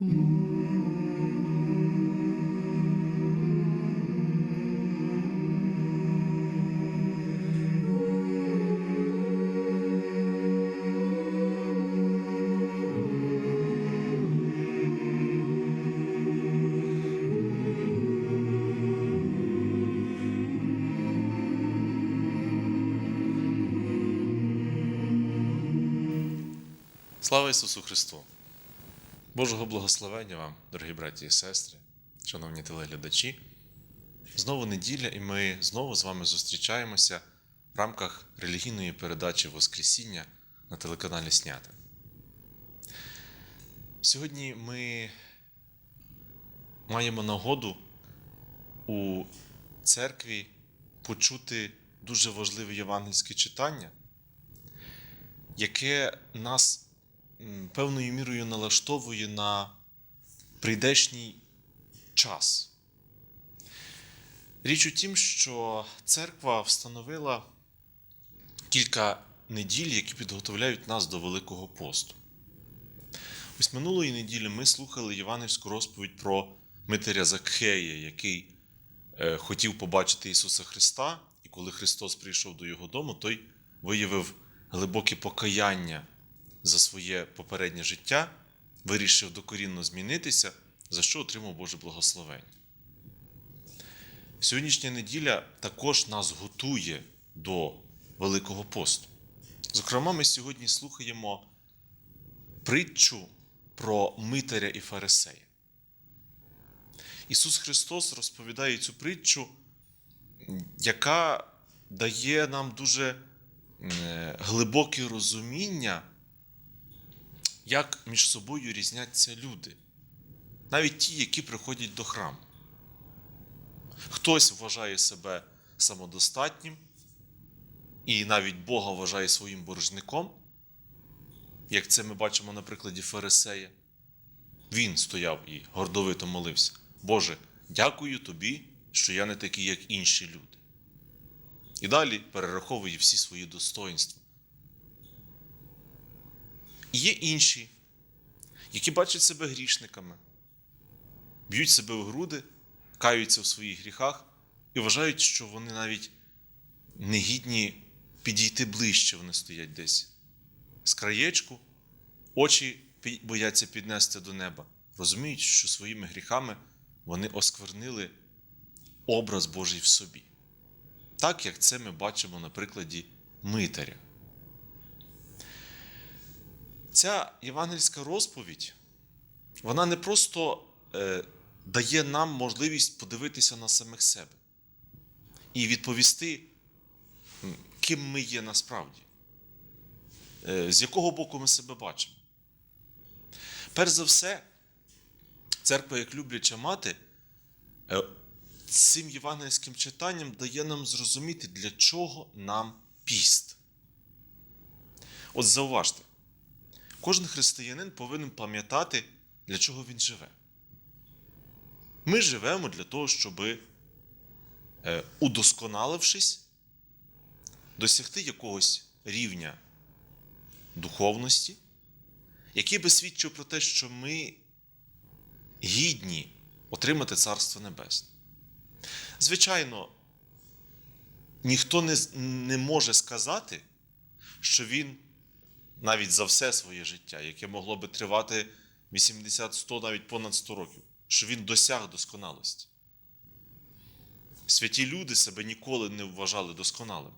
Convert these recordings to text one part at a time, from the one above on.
Слава Ісусу Христу! Божого благословення вам, дорогі браті і сестри, шановні телеглядачі. Знову неділя, і ми знову з вами зустрічаємося в рамках релігійної передачі Воскресіння на телеканалі Снята. Сьогодні ми маємо нагоду у церкві почути дуже важливе євангельське читання, яке нас певною мірою налаштовує на прийдешній час. Річ у тім, що церква встановила кілька неділь, які підготовляють нас до Великого посту. Ось минулої неділі ми слухали Євангельську розповідь про Митаря Закхея, який е, хотів побачити Ісуса Христа, і коли Христос прийшов до його дому, той виявив глибоке покаяння за своє попереднє життя, вирішив докорінно змінитися, за що отримав Боже благословення. Сьогоднішня неділя також нас готує до Великого посту. Зокрема, ми сьогодні слухаємо притчу про Митаря і Фарисея. Ісус Христос розповідає цю притчу, яка дає нам дуже е, глибоке розуміння, як між собою різняться люди, навіть ті, які приходять до храму. Хтось вважає себе самодостатнім, і навіть Бога вважає своїм боржником, як це ми бачимо на прикладі Фарисея. Він стояв і гордовито молився. Боже, дякую тобі, що я не такий, як інші люди. І далі перераховує всі свої достоинства. І є інші, які бачать себе грішниками, б'ють себе в груди, каються в своїх гріхах і вважають, що вони навіть не гідні підійти ближче, вони стоять десь з краєчку, очі бояться піднести до неба, розуміють, що своїми гріхами вони осквернили образ Божий в собі. Так як це ми бачимо на прикладі Митаря. Ця євангельська розповідь, вона не просто е, дає нам можливість подивитися на самих себе і відповісти, ким ми є насправді, Е, з якого боку ми себе бачимо. Перш за все, церква, як любляча мати, е, цим євангельським читанням дає нам зрозуміти, для чого нам піст. От зауважте, кожен християнин повинен пам'ятати, для чого він живе. Ми живемо для того, щоб, е, удосконалившись, досягти якогось рівня духовності, який би свідчив про те, що ми гідні отримати Царство Небесне. Звичайно, ніхто не, не може сказати, що він навіть за все своє життя, яке могло би тривати 80-100, навіть понад 100 років, що він досяг досконалості. Святі люди себе ніколи не вважали досконалими.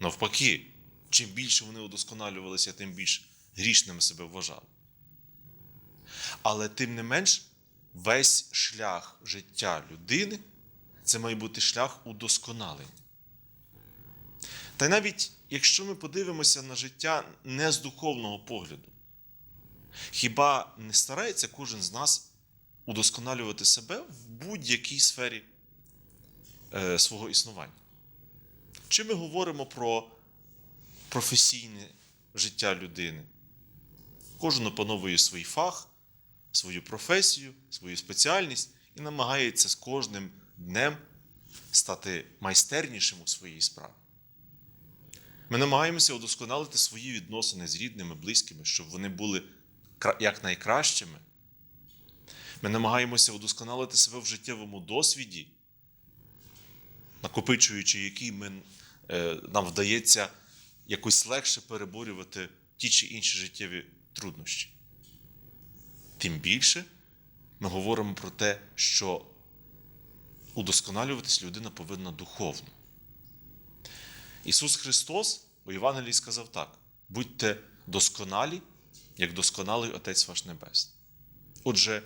Навпаки, чим більше вони удосконалювалися, тим більш грішними себе вважали. Але тим не менш, весь шлях життя людини це має бути шлях удосконалення. Та й навіть якщо ми подивимося на життя не з духовного погляду, хіба не старається кожен з нас удосконалювати себе в будь-якій сфері е, свого існування? Чи ми говоримо про професійне життя людини? Кожен опановує свій фах, свою професію, свою спеціальність і намагається з кожним днем стати майстернішим у своїй справі. Ми намагаємося удосконалити свої відносини з рідними, близькими, щоб вони були кра- якнайкращими, Ми намагаємося удосконалити себе в життєвому досвіді, накопичуючи який ми, е, нам вдається якось легше переборювати ті чи інші життєві труднощі. Тим більше ми говоримо про те, що удосконалюватись людина повинна духовно. Ісус Христос у Євангелії сказав так: будьте досконалі, як досконалий Отець ваш Небесний. Отже,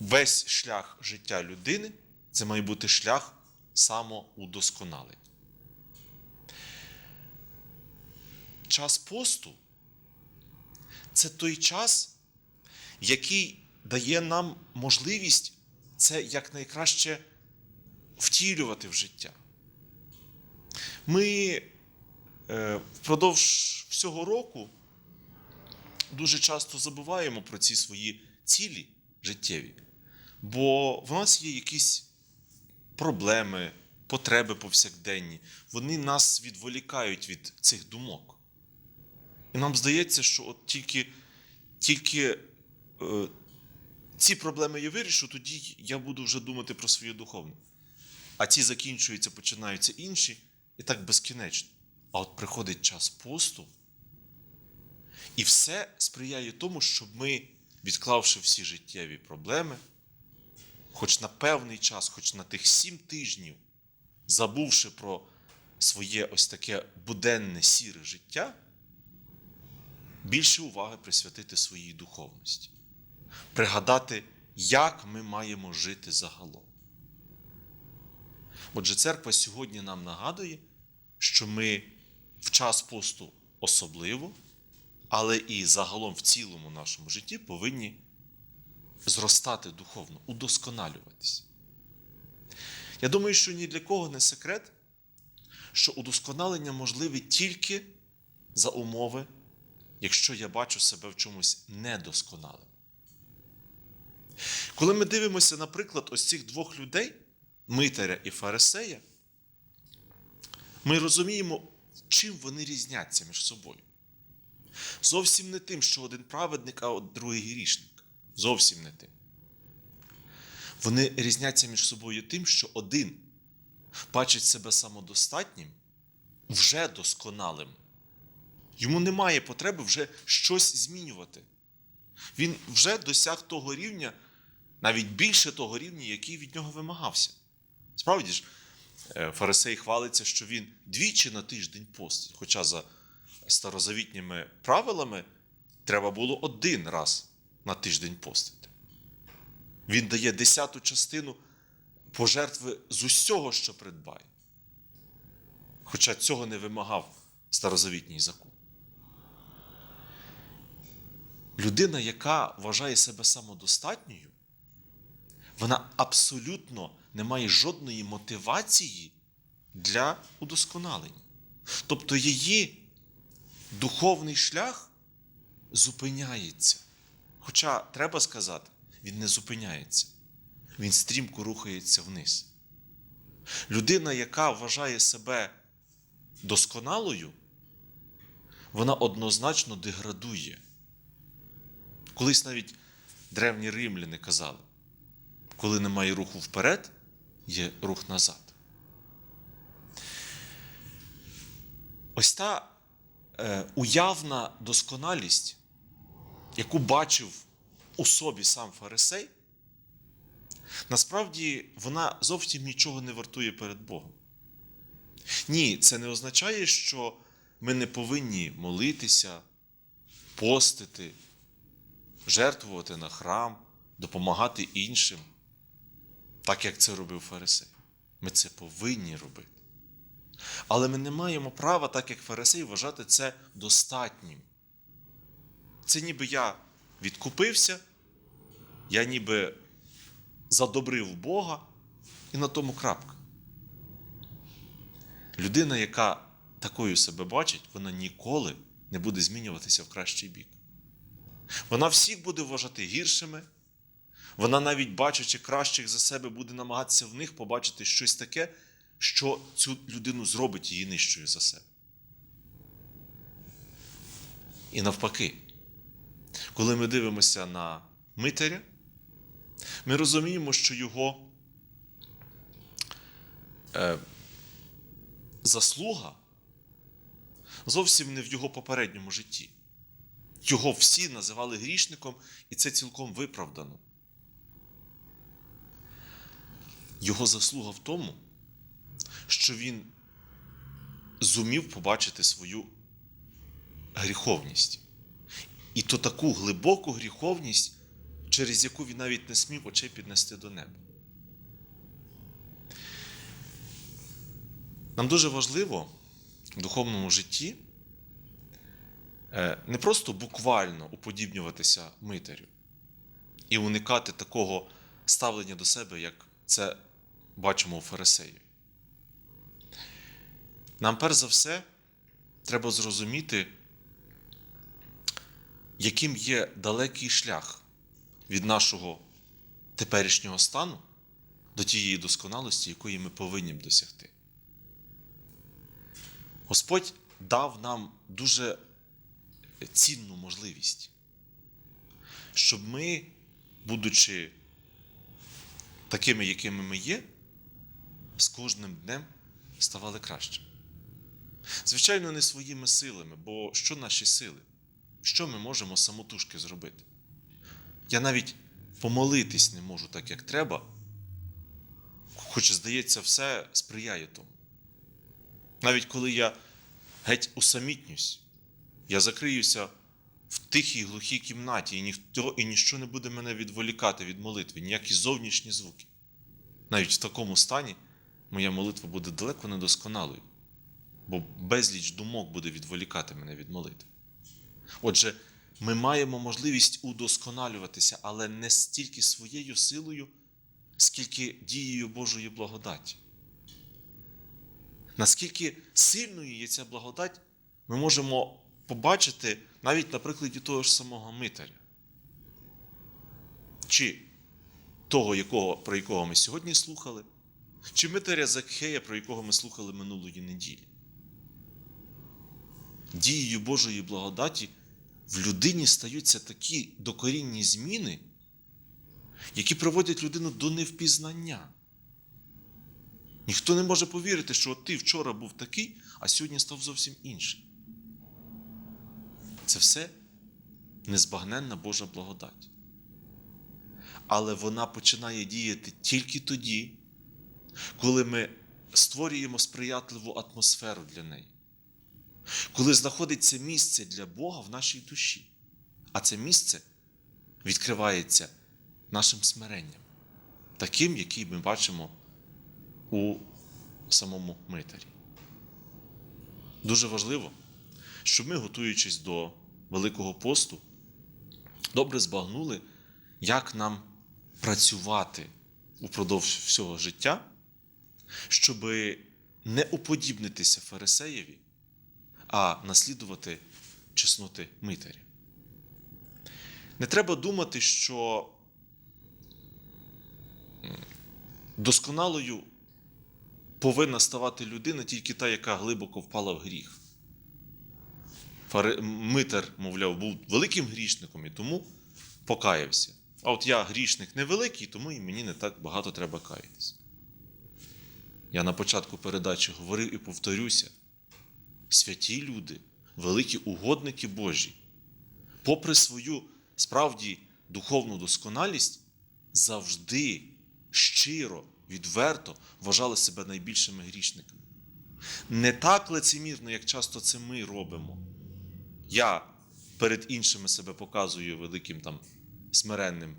весь шлях життя людини це має бути шлях самоудосконалення. Час посту це той час, який дає нам можливість це якнайкраще втілювати в життя. Ми впродовж всього року дуже часто забуваємо про ці свої цілі життєві, бо в нас є якісь проблеми, потреби повсякденні. Вони нас відволікають від цих думок. І нам здається, що от тільки, тільки е, ці проблеми я вирішу, тоді я буду вже думати про своє духовне. А ці закінчуються, починаються інші, і так безкінечно. А от приходить час посту, і все сприяє тому, щоб ми, відклавши всі життєві проблеми, хоч на певний час, хоч на тих сім тижнів, забувши про своє ось таке буденне сіре життя, більше уваги присвятити своїй духовності, пригадати, як ми маємо жити загалом. Отже, церква сьогодні нам нагадує, що ми в час посту особливо, але і загалом в цілому нашому житті повинні зростати духовно, удосконалюватися. Я думаю, що ні для кого не секрет, що удосконалення можливе тільки за умови, якщо я бачу себе в чомусь недосконалим. Коли ми дивимося, наприклад, ось цих двох людей, Митаря і Фарисея, ми розуміємо, чим вони різняться між собою. Зовсім не тим, що один праведник, а другий грішник. Зовсім не тим. Вони різняться між собою тим, що один бачить себе самодостатнім, вже досконалим. Йому немає потреби вже щось змінювати. Він вже досяг того рівня, навіть більше того рівня, який від нього вимагався. Справді ж, Фарисей хвалиться, що він двічі на тиждень постить, хоча за старозавітніми правилами треба було один раз на тиждень постити. Він дає десяту частину пожертви з усього, що придбає. Хоча цього не вимагав старозавітній закон. Людина, яка вважає себе самодостатньою, вона абсолютно не має жодної мотивації для удосконалення. Тобто її духовний шлях зупиняється. Хоча, треба сказати, він не зупиняється, він стрімко рухається вниз. Людина, яка вважає себе досконалою, вона однозначно деградує. Колись навіть древні римляни казали, коли немає руху вперед, є рух назад. Ось та е, уявна досконалість, яку бачив у собі сам Фарисей, насправді вона зовсім нічого не вартує перед Богом. Ні, це не означає, що ми не повинні молитися, постити, жертвувати на храм, допомагати іншим, так як це робив Фарисей. Ми це повинні робити. Але ми не маємо права, так як Фарисей, вважати це достатнім. Це ніби я відкупився, я ніби задобрив Бога, і на тому крапка. Людина, яка такою себе бачить, вона ніколи не буде змінюватися в кращий бік. Вона всіх буде вважати гіршими. Вона, навіть бачачи кращих за себе, буде намагатися в них побачити щось таке, що цю людину зробить її нижчою за себе. І навпаки, коли ми дивимося на Митаря, Ми розуміємо, що його е, заслуга зовсім не в його попередньому житті. Його всі називали грішником, і це цілком виправдано. Його заслуга в тому, що він зумів побачити свою гріховність. І то таку глибоку гріховність, через яку він навіть не смів очей піднести до неба. Нам дуже важливо в духовному житті е, не просто буквально уподібнюватися митарю і уникати такого ставлення до себе, як це бачимо у фарисеїв. Нам перш за все треба зрозуміти, яким є далекий шлях від нашого теперішнього стану до тієї досконалості, якої ми повинні досягти. Господь дав нам дуже цінну можливість, щоб ми, будучи такими, якими ми є, з кожним днем ставали кращим. Звичайно, не своїми силами, бо що наші сили? Що ми можемо самотужки зробити? Я навіть помолитись не можу так, як треба, хоч, здається, все сприяє тому. Навіть коли я геть усамітнюсь, я закриюся в тихій глухій кімнаті, і ніхто і ніщо не буде мене відволікати від молитви, ніякі зовнішні звуки. Навіть в такому стані моя молитва буде далеко недосконалою, бо безліч думок буде відволікати мене від молитви. Отже, ми маємо можливість удосконалюватися, але не стільки своєю силою, скільки дією Божої благодаті. Наскільки сильною є ця благодать, ми можемо побачити навіть на прикладі того ж самого Митаря. Чи того, якого, про якого ми сьогодні слухали, чи Митаря Закхея, про якого ми слухали минулої неділі. Дією Божої благодаті в людині стаються такі докорінні зміни, які приводять людину до невпізнання. Ніхто не може повірити, що от ти вчора був такий, а сьогодні став зовсім інший. Це все незбагненна Божа благодать. Але вона починає діяти тільки тоді, коли ми створюємо сприятливу атмосферу для неї. Коли знаходиться місце для Бога в нашій душі. А це місце відкривається нашим смиренням, таким, який ми бачимо у самому митарі. Дуже важливо, щоб ми, готуючись до Великого посту, добре збагнули, як нам працювати упродовж всього життя, щоб не уподібнитися фарисеєві, а наслідувати чесноти митаря. Не треба думати, що досконалою повинна ставати людина тільки та, яка глибоко впала в гріх. Митар, мовляв, був великим грішником і тому покаявся. А от я грішник невеликий, тому і мені не так багато треба каятися. Я на початку передачі говорив і повторюся: святі люди, великі угодники Божі, попри свою справді духовну досконалість, завжди щиро, відверто вважали себе найбільшими грішниками. Не так лицемірно, як часто це ми робимо. Я перед іншими себе показую великим там смиренним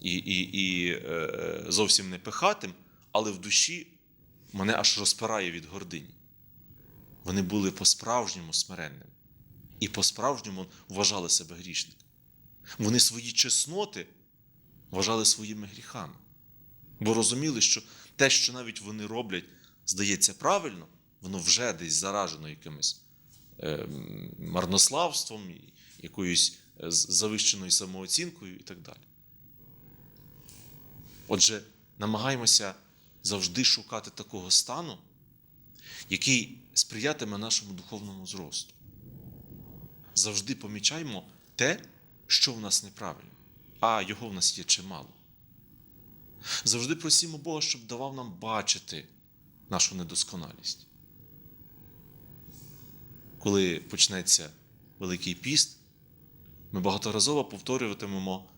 і і, і е, зовсім не пихатим, але в душі мене аж розпирає від гордині. Вони були по-справжньому смиренними і по-справжньому вважали себе грішниками. Вони свої чесноти вважали своїми гріхами, бо розуміли, що те, що навіть вони роблять, здається правильно, воно вже десь заражено якимось е, марнославством, якоюсь завищеною самооцінкою і так далі. Отже, намагаємося завжди шукати такого стану, який сприятиме нашому духовному зросту. Завжди помічаємо те, що в нас неправильно, а його в нас є чимало. Завжди просімо Бога, щоб давав нам бачити нашу недосконалість. Коли почнеться Великий піст, ми багаторазово повторюватимемо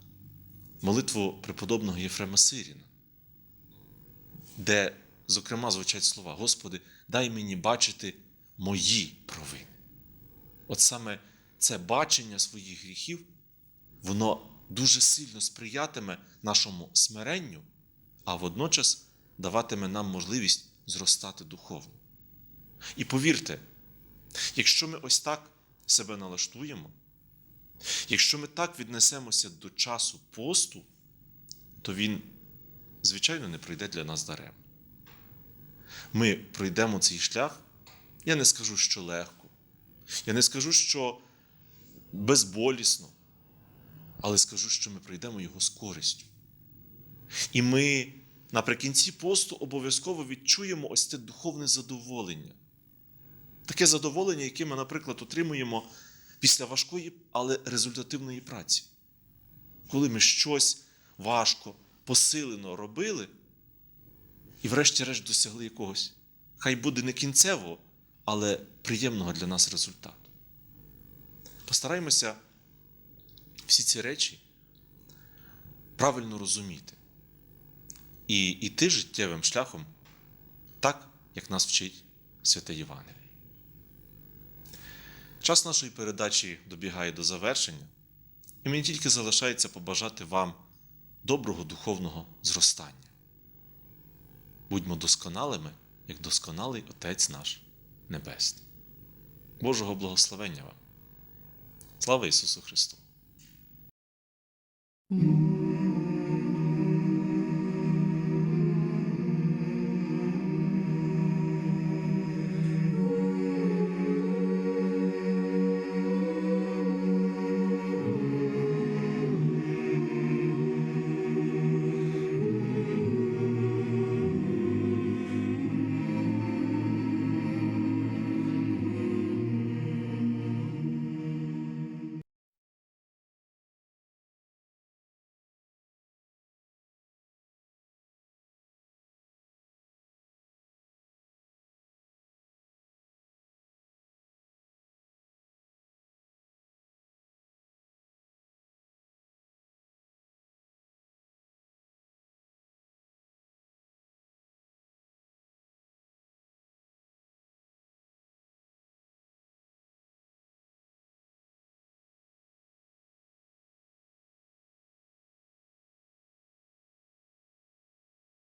молитву преподобного Єфрема Сиріна, де, зокрема, звучать слова: Господи, дай мені бачити мої провини. От саме це бачення своїх гріхів, воно дуже сильно сприятиме нашому смиренню, а водночас даватиме нам можливість зростати духовно. І повірте, якщо ми ось так себе налаштуємо, якщо ми так віднесемося до часу посту, то він, звичайно, не пройде для нас даремно. Ми пройдемо цей шлях, я не скажу, що легко, я не скажу, що безболісно, але скажу, що ми пройдемо його з користю. І ми наприкінці посту обов'язково відчуємо ось це духовне задоволення. Таке задоволення, яке ми, наприклад, отримуємо після важкої, але результативної праці. Коли ми щось важко, посилено робили, і врешті-решт досягли якогось, хай буде не кінцевого, але приємного для нас результату. Постараємося всі ці речі правильно розуміти і йти життєвим шляхом так, як нас вчить Святе Євангеліє. Час нашої передачі добігає до завершення, і мені тільки залишається побажати вам доброго духовного зростання. Будьмо досконалими, як досконалий Отець наш Небесний. Божого благословення вам! Слава Ісусу Христу!